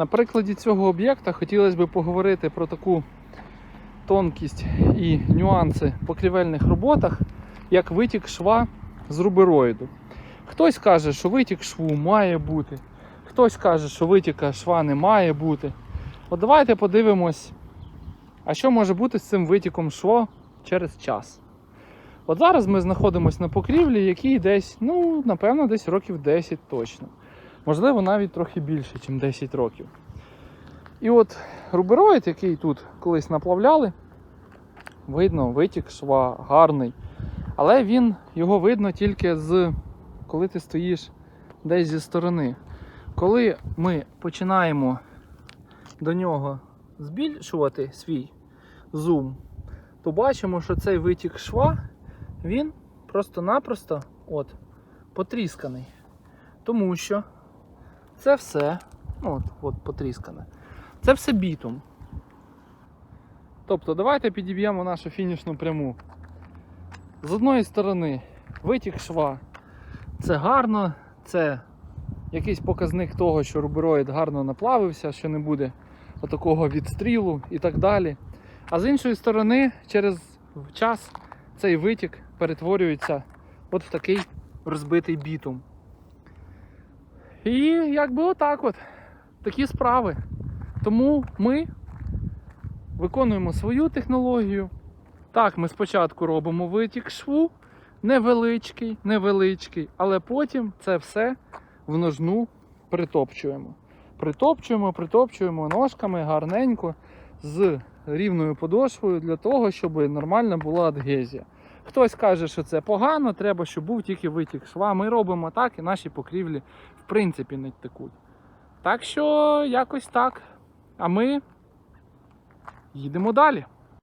На прикладі цього об'єкта хотілося б поговорити про таку тонкість і нюанси по крівельних роботах, як витік шва з рубероїду. Хтось каже, що витік шву має бути, хтось каже, що витіка шва не має бути. От давайте подивимось, а що може бути з цим витіком шва через час. От зараз ми знаходимося на покрівлі, якій десь, ну, напевно, десь років 10 точно. Можливо, навіть трохи більше, ніж 10 років. І от рубероїд, який тут колись наплавляли, видно, витік шва гарний. Але він його видно тільки з коли ти стоїш десь зі сторони. Коли ми починаємо до нього збільшувати свій зум, то бачимо, що цей витік шва він просто-напросто от, потрісканий. Тому що це все, ну, от, от потріскане, це все бітум. Тобто, давайте підіб'ємо нашу фінішну пряму. З одної сторони, витік шва це гарно, це якийсь показник того, що рубероїд гарно наплавився, що не буде отакого відстрілу і так далі. А з іншої сторони, через час цей витік перетворюється от в такий розбитий бітум. І якби отак от. Такі справи. Тому ми виконуємо свою технологію. Так, ми спочатку робимо витік шву, невеличкий, невеличкий, але потім це все в ножну притопчуємо. Притопчуємо, притопчуємо ножками гарненько з рівною подошвою для того, щоб нормальна була адгезія. Хтось каже, що це погано, треба, щоб був тільки витік шва. Ми робимо так, і наші покрівлі в принципі не текуть. Так що якось так. А ми їдемо далі.